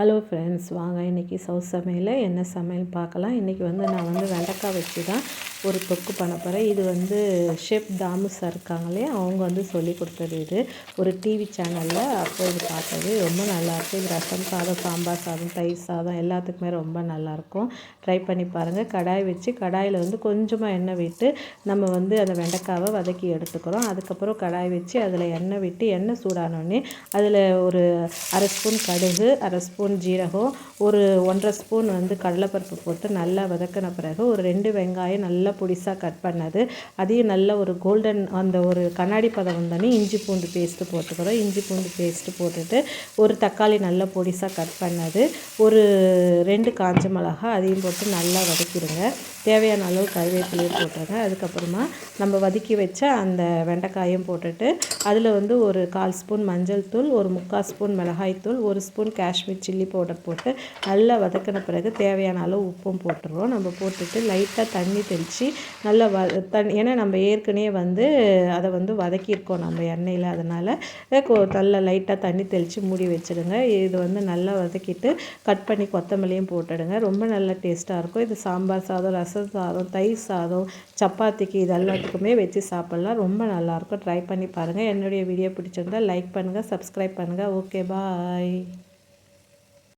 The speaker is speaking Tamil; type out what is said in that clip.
ஹலோ ஃப்ரெண்ட்ஸ் வாங்க இன்றைக்கி சவுத் சமையலில் என்ன சமையல் பார்க்கலாம். இன்றைக்கி வந்து நான் வந்து வெண்டைக்காய் வச்சு தான் ஒரு தொக்கு பண்ண போகிறேன் இது வந்து ஷெஃப் தாமு சார் இருக்காங்க இல்லையா அவங்க வந்து சொல்லி கொடுத்தது இது. ஒரு டிவி சேனலில் அப்போ இது பார்த்தது. ரொம்ப நல்லாயிருக்கும் இது ரசம் சாதம் சாம்பார் சாதம் தயிர் சாதம் எல்லாத்துக்குமே ரொம்ப நல்லாயிருக்கும் ட்ரை பண்ணி பாருங்கள் கடாய் வச்சு கடாயில் வந்து கொஞ்சமாக எண்ணெய் விட்டு நம்ம வந்து அந்த வெண்டைக்காவை வதக்கி எடுத்துக்கிறோம். அதுக்கப்புறம் கடாய் வச்சு அதில் எண்ணெய் விட்டு எண்ணெய் சூடானோடனே அதில் ஒரு அரை ஸ்பூன் கடுகு அரை ஸ்பூன் ஸ்பூன் ஜீரகம் ஒரு ஒன்றரை ஸ்பூன் வந்து கடலைப்பருப்பு போட்டு நல்லா வதக்கின பிறகு ஒரு ரெண்டு வெங்காயம் நல்லா பொடிசாக கட் பண்ணது. அதையும் நல்ல ஒரு கோல்டன் அந்த ஒரு கண்ணாடி பதம் வந்தோடனே இஞ்சி பூண்டு பேஸ்ட்டு போட்டுக்கிறோம். இஞ்சி பூண்டு பேஸ்ட்டு போட்டுட்டு ஒரு தக்காளி நல்லா பொடிசாக கட் பண்ணது. ஒரு ரெண்டு காஞ்ச மிளகா அதையும் போட்டு நல்லா வதக்கிடுங்க. தேவையான அளவு கருவேப்பிலையும் போட்டுருங்க. அதுக்கப்புறமா நம்ம வதக்கி வச்ச அந்த வெண்டைக்காயும் போட்டுட்டு அதில் வந்து ஒரு கால் ஸ்பூன் மஞ்சள் தூள் ஒரு முக்கால் ஸ்பூன் மிளகாய் தூள் ஒரு spoon Kashmir chilli chilli powder போட்டு நல்லா வதக்கின பிறகு தேவையான அளவு உப்பும் போட்டுருவோம். நம்ம போட்டுட்டு லைட்டாக தண்ணி தெளித்து நல்லா வ தண்ணி ஏன்னா நம்ம ஏற்கனவே வந்து அதை வந்து வதக்கியிருக்கோம் நம்ம எண்ணெயில். அதனால் நல்லா லைட்டாக தண்ணி தெளித்து மூடி வச்சுடுங்க. இது வந்து நல்லா வதக்கிட்டு கட் பண்ணி கொத்தமல்லியும் போட்டுடுங்க. ரொம்ப நல்ல டேஸ்ட்டாக இருக்கும். இது சாம்பார் சாதம் ரசம் சாதம் தயிர் சாதம் சப்பாத்திக்கு இது எல்லாத்துக்குமே வச்சு சாப்பிட்லாம். ரொம்ப நல்லாயிருக்கும் ட்ரை பண்ணி பாருங்கள் என்னுடைய வீடியோ பிடிச்சிருந்தால் லைக் பண்ணுங்கள் சப்ஸ்கிரைப் பண்ணுங்கள் ஓகே பாய்